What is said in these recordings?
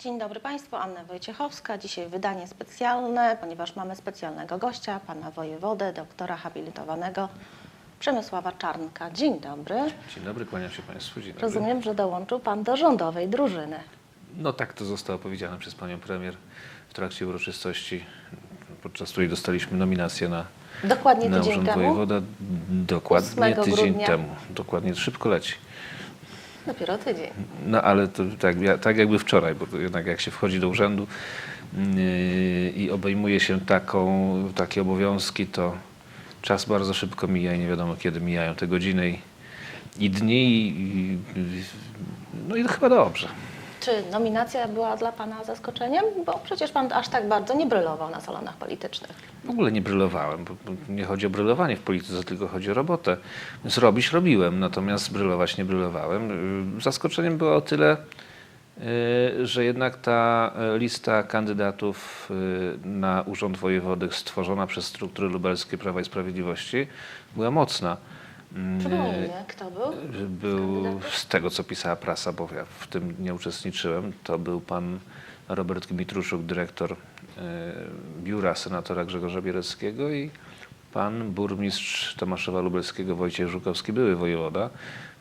Dzień dobry Państwu, Anna Wojciechowska. Dzisiaj wydanie specjalne, ponieważ mamy specjalnego gościa, pana wojewodę, doktora habilitowanego Przemysława Czarnka. Dzień dobry. Dzień dobry, kłaniam się Państwu. Dzień dobry. Rozumiem, że dołączył Pan do rządowej drużyny. No tak to zostało powiedziane przez Panią Premier w trakcie uroczystości, podczas której dostaliśmy nominację na, Dokładnie na tydzień Urząd temu, Wojewoda. Dokładnie 8 tydzień grudnia. temu. Dokładnie, szybko leci. Dopiero tydzień. No ale to tak, tak jakby wczoraj, bo jednak jak się wchodzi do urzędu yy, i obejmuje się taką, takie obowiązki, to czas bardzo szybko mija i nie wiadomo kiedy mijają te godziny i, i dni. I, i, no i to chyba dobrze. Czy nominacja była dla Pana zaskoczeniem? Bo przecież Pan aż tak bardzo nie brylował na salonach politycznych. W ogóle nie brylowałem, bo nie chodzi o brylowanie w polityce, tylko chodzi o robotę. Więc robić robiłem, natomiast brylować nie brylowałem. Y, Zaskoczeniem było o tyle, y, że jednak ta y, lista kandydatów na Urząd Wojewody stworzona przez struktury lubelskie Prawa i Sprawiedliwości była mocna. Mm, Przypomnijmy, kto był? był kandydatów? z tego, co pisała prasa, bo ja w tym nie uczestniczyłem, to był pan Robert Gmitruszuk, dyrektor e, biura senatora Grzegorza Biereckiego i pan burmistrz Tomaszowa Lubelskiego Wojciech Żukowski, były wojewoda,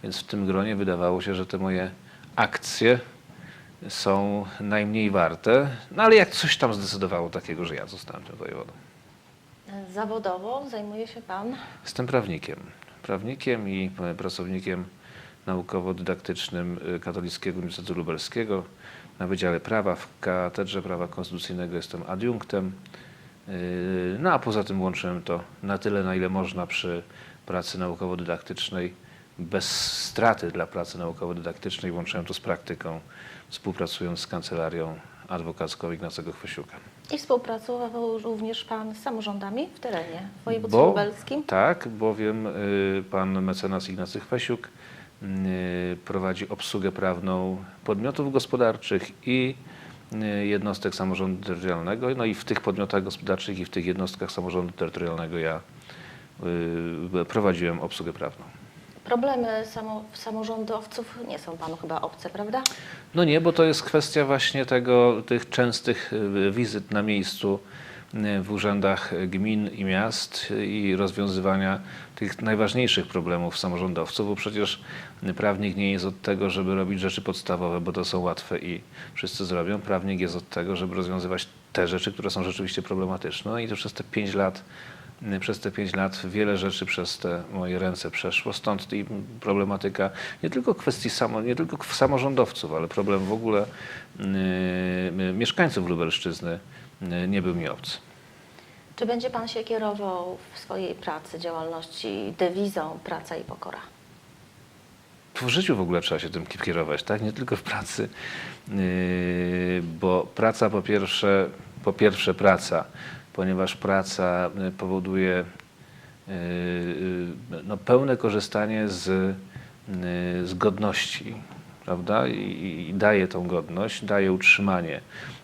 więc w tym gronie wydawało się, że te moje akcje są najmniej warte, no ale jak coś tam zdecydowało takiego, że ja zostałem tym wojewodą. Zawodowo zajmuje się Pan Jestem prawnikiem. Prawnikiem i pracownikiem naukowo-dydaktycznym e, Katolickiego Uniwersytetu Lubelskiego. Na Wydziale Prawa w Katedrze Prawa Konstytucyjnego jestem adiunktem. E, No a poza tym łączyłem to na tyle, na ile można przy pracy naukowo-dydaktycznej. Bez straty dla pracy naukowo-dydaktycznej łączyłem to z praktyką, współpracując z kancelarią adwokacką Ignacego Chwysiuka. I współpracował również Pan z samorządami w terenie w województwie Bo- lubelskim. Tak, bowiem y, pan mecenas Ignacy Chwesiuk y, prowadzi obsługę prawną podmiotów gospodarczych i y, jednostek samorządu terytorialnego. No i w tych podmiotach gospodarczych i w tych jednostkach samorządu terytorialnego ja prowadziłem obsługę prawną. Problemy samo, samorządowców nie są Panu chyba obce, prawda? No nie, bo to jest kwestia właśnie tego, tych częstych y, wizyt na miejscu y, w urzędach gmin i miast y, i rozwiązywania tych najważniejszych problemów samorządowców, bo przecież prawnik nie jest od tego, żeby robić rzeczy podstawowe, bo to są łatwe i wszyscy zrobią. Prawnik jest od tego, żeby rozwiązywać te rzeczy, które są rzeczywiście problematyczne. No i to przez te pięć lat przez te pięć lat wiele rzeczy przez te moje ręce przeszło, stąd i problematyka nie tylko kwestii samo, nie tylko samorządowców, ale problem w ogóle y, y, mieszkańców Lubelszczyzny y, nie był mi obcy. Czy będzie Pan się kierował w swojej pracy, działalności dewizą praca i pokora? W życiu w ogóle trzeba się tym kierować, tak? Nie tylko w pracy, Yy, bo praca po pierwsze, po pierwsze praca, ponieważ praca y, powoduje yy, yy, no, pełne korzystanie z, z godności, prawda? I, I daje tą godność, daje utrzymanie,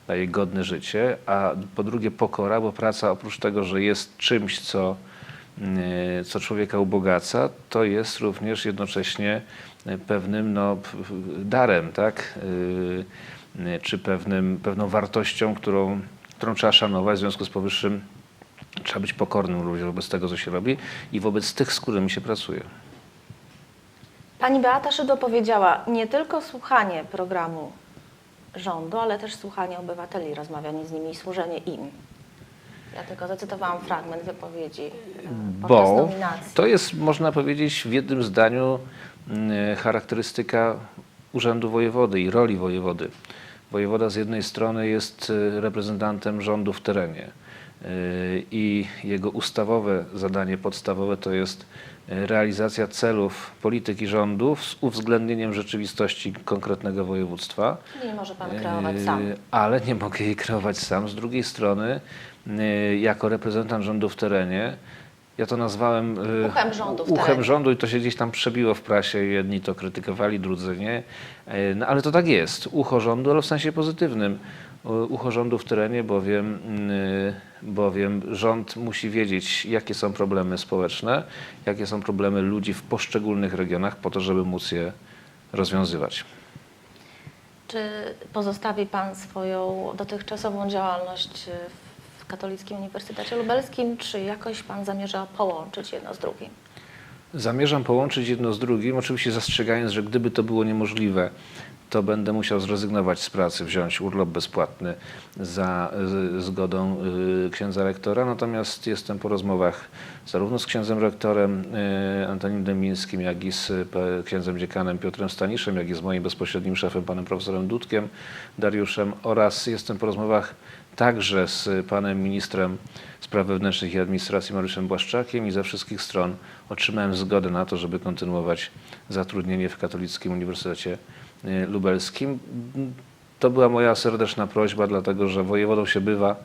daje godne życie, a po drugie pokora, bo praca oprócz tego, że jest czymś, co y, co człowieka ubogaca, to jest również jednocześnie y, pewnym no, darem, tak? Y, y, Czy pewnym, pewną wartością, którą, którą trzeba szanować. W związku z powyższym trzeba być pokornym również wobec tego, co się robi i wobec tych, z którymi się pracuje. Pani Beata Szydło powiedziała, nie tylko słuchanie programu rządu, ale też słuchanie obywateli, rozmawianie z nimi i służenie im. Ja tylko zacytowałam fragment wypowiedzi podczas Bo nominacji. to jest, można powiedzieć, w jednym zdaniu mm, charakterystyka urzędu wojewody i roli wojewody. Wojewoda z jednej strony jest y, reprezentantem rządu w terenie y, i jego ustawowe zadanie podstawowe to jest y, realizacja celów polityki rządu z uwzględnieniem rzeczywistości konkretnego województwa. Nie może Pan kreować sam. Ale nie mogę jej kreować sam. Z drugiej strony, jako reprezentant rządu w terenie, ja to nazwałem yy, Uchem rządu w uchem terenie. rządu i to się gdzieś tam przebiło w prasie. Jedni to krytykowali, drudzy nie. Yy, No, ale to tak jest. Ucho rządu, ale w sensie pozytywnym. Ucho rządu w terenie, bowiem, yy, bowiem rząd musi wiedzieć, jakie są problemy społeczne, jakie są problemy ludzi w poszczególnych regionach, po to, żeby móc je rozwiązywać. Czy pozostawi Pan swoją dotychczasową działalność w Katolickim Uniwersytecie Lubelskim, czy jakoś Pan zamierza połączyć jedno z drugim? Zamierzam połączyć jedno z drugim, oczywiście zastrzegając, że gdyby to było niemożliwe, to będę musiał zrezygnować z pracy, wziąć urlop bezpłatny za zgodą y, księdza rektora. Natomiast jestem po rozmowach zarówno z księdzem rektorem y, Antonim Dębińskim, jak i z księdzem dziekanem Piotrem Staniszem, jak i z moim bezpośrednim szefem, panem profesorem Dudkiem Dariuszem oraz jestem po rozmowach także z panem ministrem spraw wewnętrznych i administracji Mariuszem Błaszczakiem i ze wszystkich stron otrzymałem zgodę na to, żeby kontynuować zatrudnienie w Katolickim Uniwersytecie y, Lubelskim. To była moja serdeczna prośba, dlatego że wojewodą się bywa,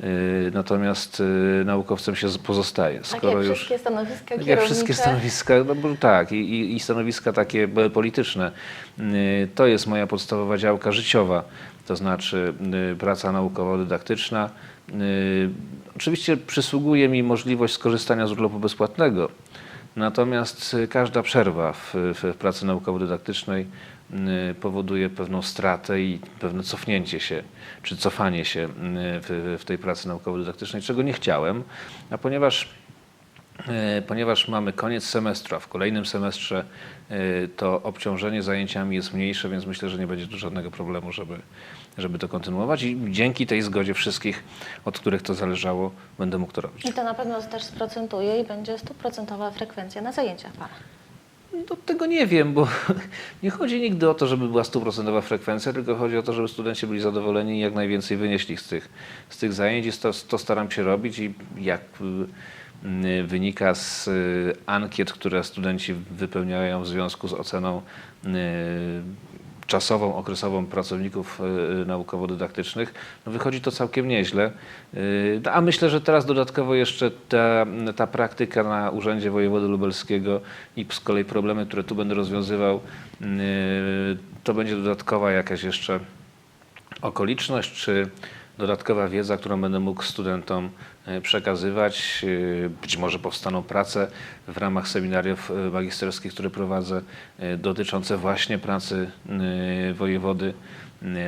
y, natomiast y, naukowcem się pozostaje. Tak jak już- wszystkie stanowiska tak jak wszystkie stanowiska, no bo tak, i, i, stanowiska takie e, polityczne. To jest moja podstawowa działka życiowa, to znaczy y, praca naukowo-dydaktyczna. Y, Oczywiście przysługuje mi możliwość skorzystania z urlopu bezpłatnego, natomiast y, każda przerwa w, w pracy naukowo-dydaktycznej powoduje pewną stratę i pewne cofnięcie się, czy cofanie się w, w tej pracy naukowo-dydaktycznej, czego nie chciałem, a ponieważ Ponieważ mamy koniec semestru, a w kolejnym semestrze e, to obciążenie zajęciami jest mniejsze, więc myślę, że nie będzie tu żadnego problemu, żeby, żeby to kontynuować i dzięki tej zgodzie wszystkich, od których to zależało, będę mógł to robić. I to na pewno też sprocentuje i będzie stuprocentowa frekwencja na zajęciach Pana. No, tego nie wiem, bo nie chodzi nigdy o to, żeby była stuprocentowa frekwencja, tylko chodzi o to, żeby studenci byli zadowoleni i jak najwięcej wynieśli z tych, z tych zajęć. I to, to staram się robić i jak y, wynika z y, ankiet, które studenci wypełniają w związku z oceną y, czasową, okresową pracowników y, naukowo-dydaktycznych, no wychodzi to całkiem nieźle. Y, A myślę, że teraz dodatkowo jeszcze ta, ta praktyka na Urzędzie Wojewody Lubelskiego i z kolei problemy, które tu będę rozwiązywał, y, to będzie dodatkowa jakaś jeszcze okoliczność, czy dodatkowa wiedza, którą będę mógł studentom e, przekazywać. E, Być może powstaną prace w ramach seminariów e, magisterskich, które prowadzę, dotyczące właśnie pracy wojewody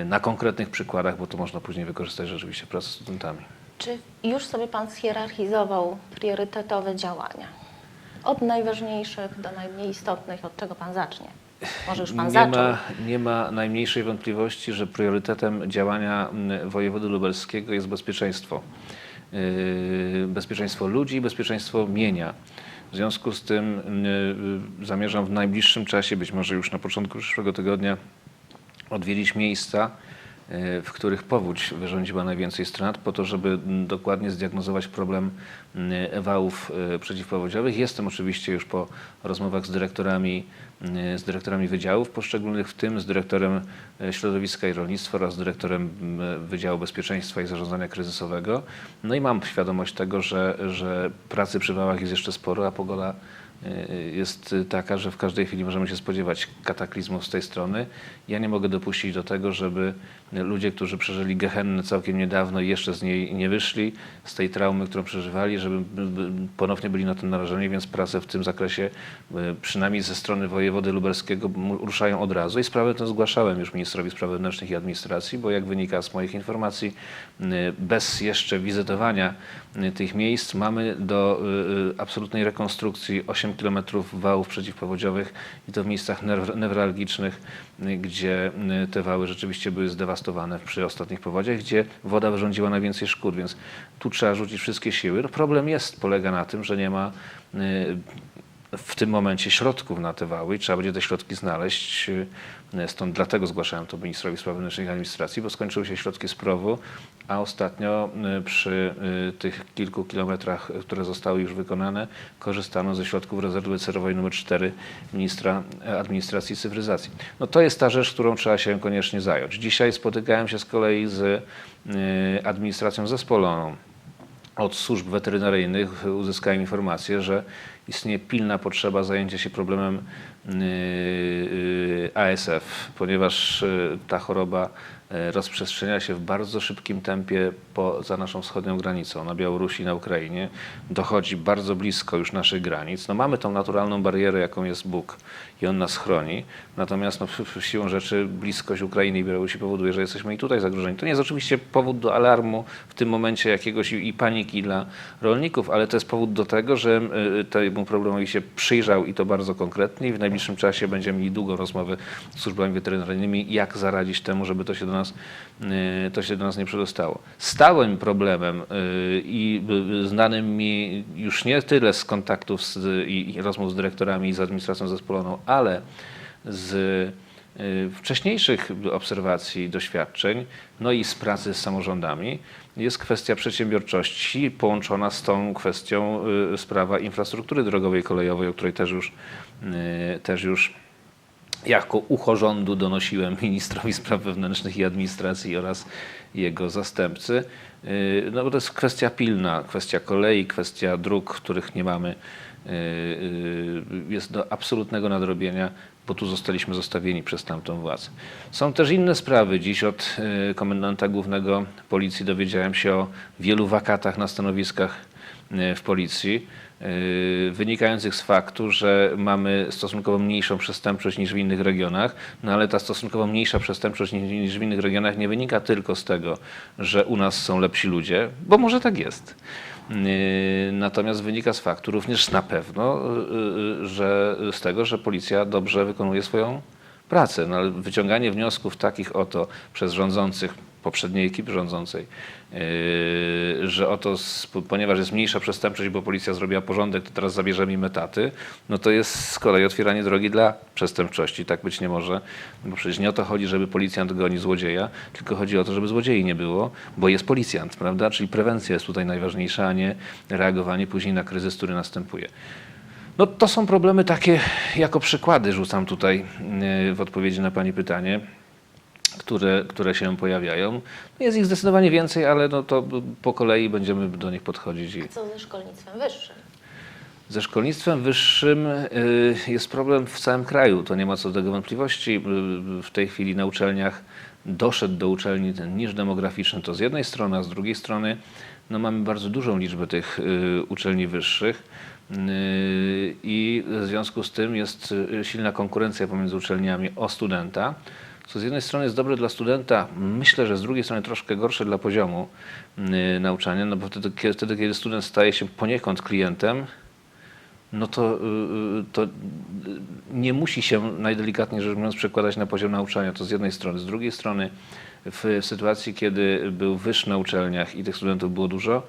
na konkretnych przykładach, bo to można później wykorzystać rzeczywiście w pracy z studentami. Czy już sobie Pan schierarchizował priorytetowe działania? Od najważniejszych do najmniej istotnych, od czego Pan zacznie? Może już Pan nie zaczął. ma, nie ma najmniejszej wątpliwości, że priorytetem działania mm, wojewody lubelskiego jest bezpieczeństwo. Yy, Bezpieczeństwo ludzi, bezpieczeństwo mienia. W związku z tym yy, zamierzam w najbliższym czasie, być może już na początku przyszłego tygodnia, odwiedzić miejsca, w których powódź wyrządziła najwięcej strat, po to, żeby dokładnie zdiagnozować problem mm, wałów e, przeciwpowodziowych. Jestem oczywiście już po rozmowach z dyrektorami, z dyrektorami wydziałów poszczególnych, w tym z dyrektorem e, środowiska i rolnictwa oraz dyrektorem Wydziału Bezpieczeństwa i Zarządzania Kryzysowego. No i mam świadomość tego, że, że pracy przy wałach jest jeszcze sporo, a pogoda jest taka, że w każdej chwili możemy się spodziewać kataklizmów z tej strony. Ja nie mogę dopuścić do tego, żeby ludzie, którzy przeżyli gehennę całkiem niedawno i jeszcze z niej nie wyszli, z tej traumy, którą przeżywali, żeby ponownie byli na tym narażeni, więc prace w tym zakresie, y, przynajmniej ze strony wojewody lubelskiego, ruszają od razu i sprawę tę zgłaszałem już ministrowi spraw wewnętrznych i administracji, bo jak wynika z moich informacji, bez jeszcze wizytowania tych miejsc mamy do y, y, absolutnej rekonstrukcji 8 km wałów przeciwpowodziowych i to w miejscach newr- newralgicznych, y, gdzie y, te wały rzeczywiście były zdewastowane przy ostatnich powodziach, gdzie woda wyrządziła najwięcej szkód, więc tu trzeba rzucić wszystkie siły. No problem jest, polega na tym, że nie ma y, w tym momencie środków na te wały i trzeba będzie te środki znaleźć. Y, Stąd dlatego zgłaszałem to ministrowi spraw wewnętrznych i administracji, bo skończyły się środki z PROW-u, a ostatnio y, przy y, tych kilku kilometrach, które zostały już wykonane, korzystano ze środków rezerwy celowej nr 4 ministra e, administracji i cyfryzacji. No to jest ta rzecz, którą trzeba się koniecznie zająć. Dzisiaj spotykałem się z kolei z administracją zespoloną od służb weterynaryjnych uzyskałem informację, że istnieje pilna potrzeba zajęcia się problemem yy, yy, ASF, ponieważ yy, ta choroba rozprzestrzenia się w bardzo szybkim tempie poza naszą wschodnią granicą, na Białorusi, na Ukrainie, dochodzi bardzo blisko już naszych granic. No mamy tą naturalną barierę, jaką jest Bóg i On nas chroni, natomiast no, siłą rzeczy bliskość Ukrainy i Białorusi powoduje, że jesteśmy i tutaj zagrożeni. To nie jest oczywiście powód do alarmu w tym momencie jakiegoś i, paniki dla rolników, ale to jest powód do tego, że y, temu problemowi się przyjrzał i to bardzo konkretnie i w najbliższym czasie będziemy mieli długą rozmowę z służbami weterynaryjnymi, jak zaradzić temu, żeby to się do nas, y, to się do nas nie przedostało. Stałym problemem y, i znanym mi już nie tyle z kontaktów z, i rozmów z dyrektorami i z administracją zespoloną, ale z y, wcześniejszych obserwacji doświadczeń, no i z pracy z samorządami, jest kwestia przedsiębiorczości połączona z tą kwestią y, sprawa infrastruktury drogowej, kolejowej, o której też już, y, też już jako ucho rządu donosiłem ministrowi spraw wewnętrznych i administracji oraz jego zastępcy. No bo to jest kwestia pilna, kwestia kolei, kwestia dróg, których nie mamy. Yy, yy, Jest do absolutnego nadrobienia, bo tu zostaliśmy zostawieni przez tamtą władzę. Są też inne sprawy. Dziś od yy, komendanta głównego policji dowiedziałem się o wielu wakatach na stanowiskach w policji wynikających z faktu, że mamy stosunkowo mniejszą przestępczość niż w innych regionach, no ale ta stosunkowo mniejsza przestępczość niż w innych regionach nie wynika tylko z tego, że u nas są lepsi ludzie, bo może tak jest. Yy, Natomiast wynika z faktu również na pewno, yy, że z tego, że policja dobrze wykonuje swoją pracę. No, ale wyciąganie wniosków takich oto przez rządzących, poprzedniej ekipy rządzącej, yy, że oto, ponieważ jest mniejsza przestępczość, bo policja zrobiła porządek, to teraz zabierzemy im etaty, no to jest z kolei otwieranie drogi dla przestępczości. Tak być nie może, bo przecież nie o to chodzi, żeby policjant goni złodzieja, tylko chodzi o to, żeby złodziei nie było, bo jest policjant, prawda? Czyli prewencja jest tutaj najważniejsza, a nie reagowanie później na kryzys, który następuje. No to są problemy takie, jako przykłady rzucam tutaj yy, w odpowiedzi na Pani pytanie, które, które się pojawiają. Jest ich zdecydowanie więcej, ale no to po kolei będziemy do nich podchodzić. I Co ze szkolnictwem wyższym? ze szkolnictwem wyższym y, jest problem w całym kraju, to nie ma co do tego wątpliwości. Y, W tej chwili na uczelniach doszedł do uczelni ten niż demograficzny, to z jednej strony, a z drugiej strony no mamy bardzo dużą liczbę tych uczelni wyższych i w związku z tym jest y, silna konkurencja pomiędzy uczelniami o studenta, co z jednej strony jest dobre dla studenta, myślę, że z drugiej strony troszkę gorsze dla poziomu y, nauczania, no bo wtedy, wtedy kiedy student staje się poniekąd klientem, no to, y, y, to nie musi się najdelikatniej rzecz biorąc przekładać na poziom nauczania. To z jednej strony. Z drugiej strony w sytuacji, kiedy był wyż na uczelniach i tych studentów było dużo,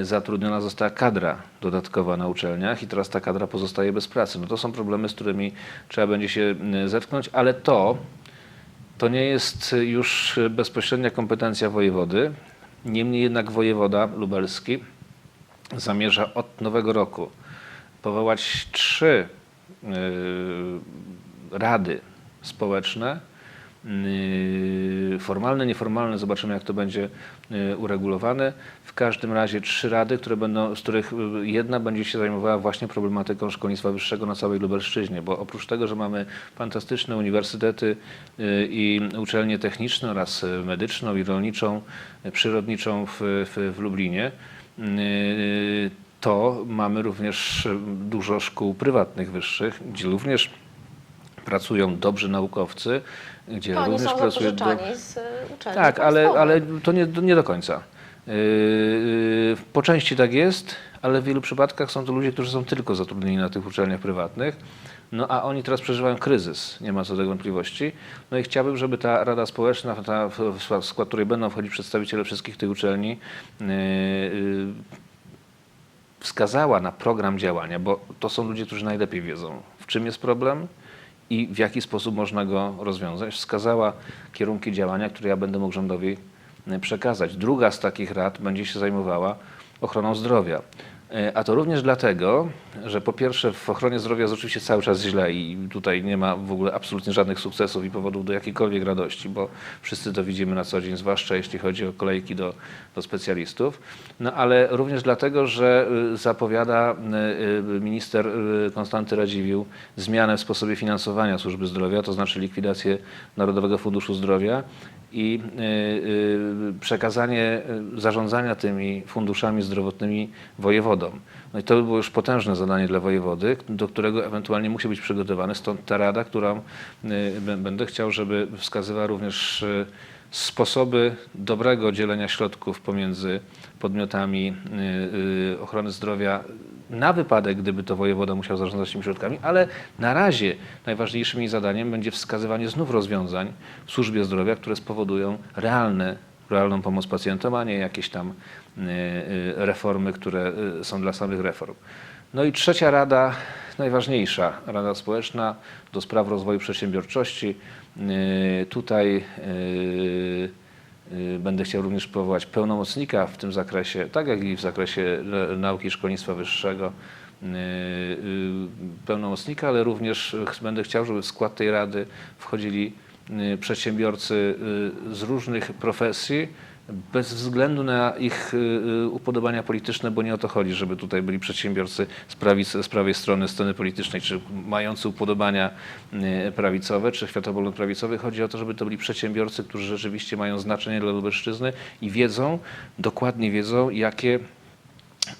y, zatrudniona została kadra dodatkowa na uczelniach i teraz ta kadra pozostaje bez pracy. No to są problemy, z którymi trzeba będzie się y, zetknąć, ale to, to nie jest już bezpośrednia kompetencja wojewody. Niemniej jednak wojewoda lubelski zamierza od nowego roku powołać trzy y, rady społeczne, formalne, nieformalne, zobaczymy jak to będzie y, uregulowane. W każdym razie trzy rady, które będą, z których y, jedna będzie się zajmowała właśnie problematyką szkolnictwa wyższego na całej Lubelszczyźnie, bo oprócz tego, że mamy fantastyczne uniwersytety y, i uczelnie techniczne oraz y, medyczną i rolniczą, y, przyrodniczą w, w, w Lublinie, y, to mamy również y, dużo szkół prywatnych wyższych, gdzie również pracują dobrzy naukowcy, gdzie również są pracuje do... z y, uczelni Tak, ale, ale to nie, nie do końca. Yy, Po części tak jest, ale w wielu przypadkach są to ludzie, którzy są tylko zatrudnieni na tych uczelniach prywatnych. No a oni teraz przeżywają kryzys, nie ma co do tego wątpliwości. No i chciałbym, żeby ta Rada Społeczna, ta, w w skład której będą wchodzić przedstawiciele wszystkich tych uczelni, yy, yy, wskazała na program działania, bo to są ludzie, którzy najlepiej wiedzą, w czym jest problem i w jaki sposób można go rozwiązać. Wskazała kierunki działania, które ja będę mógł rządowi e, przekazać. Druga z takich rad będzie się zajmowała ochroną zdrowia. E, A to również dlatego, że po pierwsze w ochronie zdrowia jest oczywiście cały czas źle i tutaj nie ma w ogóle absolutnie żadnych sukcesów i powodów do jakiejkolwiek radości, bo wszyscy to widzimy na co dzień, zwłaszcza jeśli chodzi o kolejki do, do specjalistów. No ale również dlatego, że y, zapowiada y, y, minister Konstanty Radziwiłł zmianę w sposobie finansowania służby zdrowia, to znaczy likwidację Narodowego Funduszu Zdrowia i y, y, przekazanie y, zarządzania tymi funduszami zdrowotnymi wojewodom. No i to by było już potężne zadanie dla wojewody, do którego ewentualnie musi być przygotowany. Stąd ta rada, którą będę chciał, żeby wskazywała również sposoby dobrego dzielenia środków pomiędzy podmiotami ochrony zdrowia na wypadek, gdyby to wojewoda musiał zarządzać tymi środkami, ale na razie najważniejszym jej zadaniem będzie wskazywanie znów rozwiązań w służbie zdrowia, które spowodują realne, realną pomoc pacjentom, a nie jakieś tam y, y, reformy, które y, są dla samych reform. No i trzecia rada, najważniejsza, Rada Społeczna do spraw rozwoju przedsiębiorczości. Tutaj będę chciał również powołać pełnomocnika w tym zakresie, tak jak i w zakresie nauki i szkolnictwa wyższego. y, y, Pełnomocnika, ale również będę chciał, żeby w skład tej rady wchodzili y, przedsiębiorcy y, z różnych profesji, bez względu na ich y, y, upodobania polityczne, bo nie o to chodzi, żeby tutaj byli przedsiębiorcy z, prawicy, z prawej strony sceny politycznej, czy mający upodobania y, prawicowe, czy światopogląd-prawicowy. Chodzi o to, żeby to byli przedsiębiorcy, którzy rzeczywiście mają znaczenie dla Lubelszczyzny i wiedzą, dokładnie wiedzą, jakie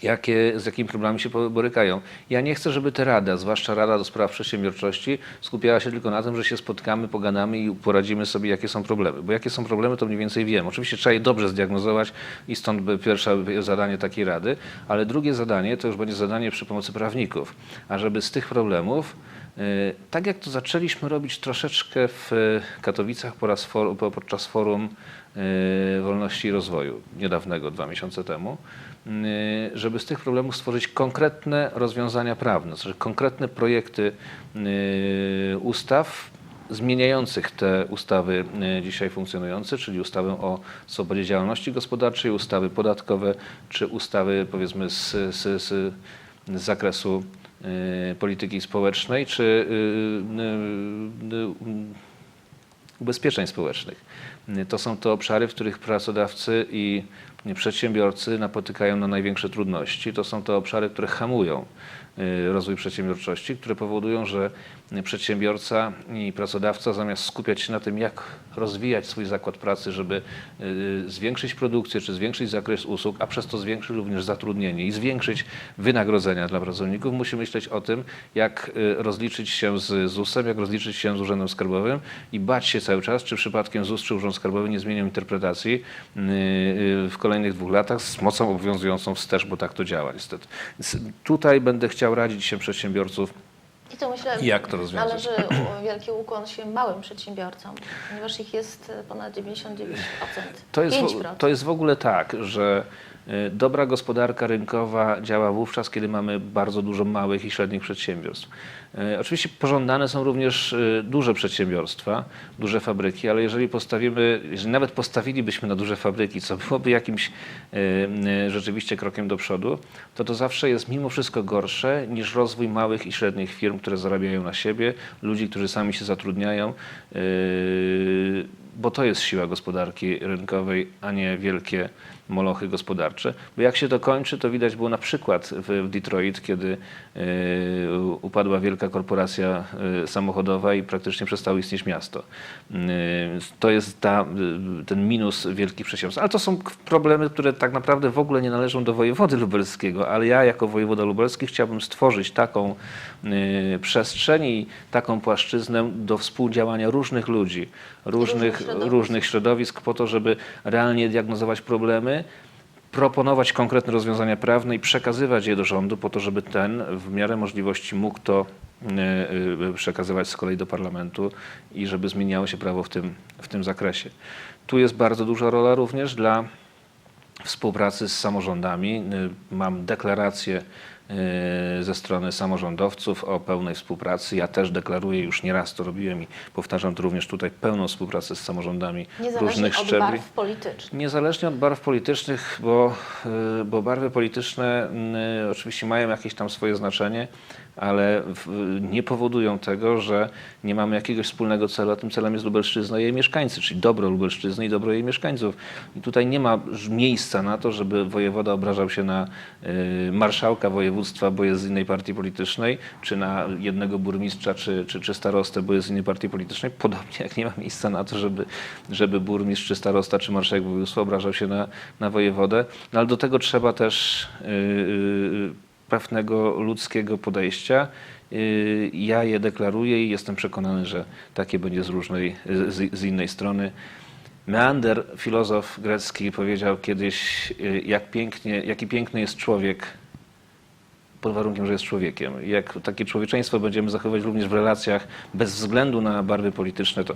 jakie, z jakimi problemami się borykają. Ja nie chcę, żeby ta rada, zwłaszcza Rada do Spraw Przedsiębiorczości, skupiała się tylko na tym, że się spotkamy, pogadamy i poradzimy sobie, jakie są problemy. Bo jakie są problemy, to mniej więcej wiem. Oczywiście trzeba je dobrze zdiagnozować i stąd pierwsze zadanie takiej rady, ale drugie zadanie to już będzie zadanie przy pomocy prawników, ażeby z tych problemów y, tak jak to zaczęliśmy robić troszeczkę w Katowicach podczas forum y, Wolności i Rozwoju niedawnego, dwa miesiące temu, żeby z tych problemów stworzyć konkretne rozwiązania prawne, znaczy konkretne projekty y, ustaw zmieniających te ustawy y, dzisiaj funkcjonujące, czyli ustawę o swobodzie działalności gospodarczej, ustawy podatkowe, czy ustawy powiedzmy z, z, z, zakresu y, polityki społecznej, czy y, y, y, ubezpieczeń społecznych. To są to obszary, w których pracodawcy i przedsiębiorcy napotykają na największe trudności. To są te obszary, które hamują rozwój przedsiębiorczości, które powodują, że przedsiębiorca i pracodawca zamiast skupiać się na tym, jak rozwijać swój zakład pracy, żeby y, zwiększyć produkcję czy zwiększyć zakres usług, a przez to zwiększyć również zatrudnienie i zwiększyć wynagrodzenia dla pracowników, musi myśleć o tym, jak y, rozliczyć się z ZUS-em, jak rozliczyć się z Urzędem Skarbowym i bać się cały czas, czy przypadkiem ZUS czy Urząd Skarbowy nie zmienią interpretacji y, y, w kolejnych dwóch latach z mocą obowiązującą wstecz, bo tak to działa niestety. Tutaj będę chciał radzić się przedsiębiorców, I to myślę, Jak to rozwiązać? należy wielki ukłon się małym przedsiębiorcom, ponieważ ich jest ponad 99%. To jest, 5%. w, to jest w ogóle tak, że dobra gospodarka rynkowa działa wówczas, kiedy mamy bardzo dużo małych i średnich przedsiębiorstw. Y, Oczywiście pożądane są również y, duże przedsiębiorstwa, duże fabryki, ale jeżeli postawimy, jeżeli nawet postawilibyśmy na duże fabryki, co byłoby jakimś rzeczywiście krokiem do przodu, to to zawsze jest mimo wszystko gorsze niż rozwój małych i średnich firm, które zarabiają na siebie, ludzi, którzy sami się zatrudniają. Bo to jest siła gospodarki rynkowej, a nie wielkie molochy gospodarcze. Bo jak się to kończy, to widać było na przykład w, Detroit, kiedy y, upadła wielka korporacja y, samochodowa i praktycznie przestało istnieć miasto. Y, to jest ta, ten minus wielkich przedsiębiorstw. Ale to są problemy, które tak naprawdę w ogóle nie należą do wojewody lubelskiego, ale ja jako wojewoda lubelski chciałbym stworzyć taką przestrzeń i taką płaszczyznę do współdziałania różnych ludzi, różnych, środowisk. różnych środowisk po to, żeby realnie diagnozować problemy, proponować konkretne rozwiązania prawne i przekazywać je do rządu po to, żeby ten w miarę możliwości mógł to y, y, przekazywać z kolei do parlamentu i żeby zmieniało się prawo w tym, w tym zakresie. Tu jest bardzo duża rola również dla współpracy z samorządami. Y, Mam deklarację ze strony samorządowców o pełnej współpracy. Ja też deklaruję, już nieraz to robiłem i powtarzam to również tutaj, pełną współpracę z samorządami Niezależnie różnych od szczebli. barw politycznych. Niezależnie od barw politycznych, bo, y, bo barwy polityczne y, oczywiście mają jakieś tam swoje znaczenie, ale nie powodują tego, że nie mamy jakiegoś wspólnego celu, a tym celem jest Lubelszczyzna i jej mieszkańcy, czyli dobro Lubelszczyzny i dobro jej mieszkańców. I tutaj nie ma miejsca na to, żeby wojewoda obrażał się na y, marszałka województwa, bo jest z innej partii politycznej, czy na jednego burmistrza, czy, czy, czy starostę, bo jest z innej partii politycznej. Podobnie jak nie ma miejsca na to, żeby, żeby burmistrz, czy starosta, czy marszałek województwa obrażał się na, na wojewodę. No ale do tego trzeba też y, y, pewnego ludzkiego podejścia. Y, Ja je deklaruję i jestem przekonany, że takie będzie z różnej, z, z innej strony. Meander, filozof grecki, powiedział kiedyś, y, jak pięknie, jaki piękny jest człowiek, pod warunkiem, że jest człowiekiem. Jak takie człowieczeństwo będziemy zachowywać również w relacjach bez względu na barwy polityczne, to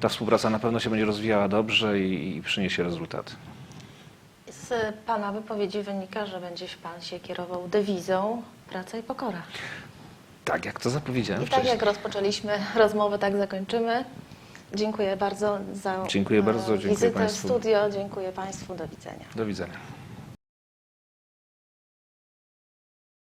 ta współpraca na pewno się będzie rozwijała dobrze i, i przyniesie rezultaty. Z Pana wypowiedzi wynika, że będzie Pan się kierował dewizą praca i pokora. Tak, jak to zapowiedziałem I tak wcześniej. jak rozpoczęliśmy rozmowę, tak zakończymy. Dziękuję bardzo za Dziękuję bardzo, e, dziękuję wizytę państwu. w studio. Dziękuję Państwu. Do widzenia. Do widzenia.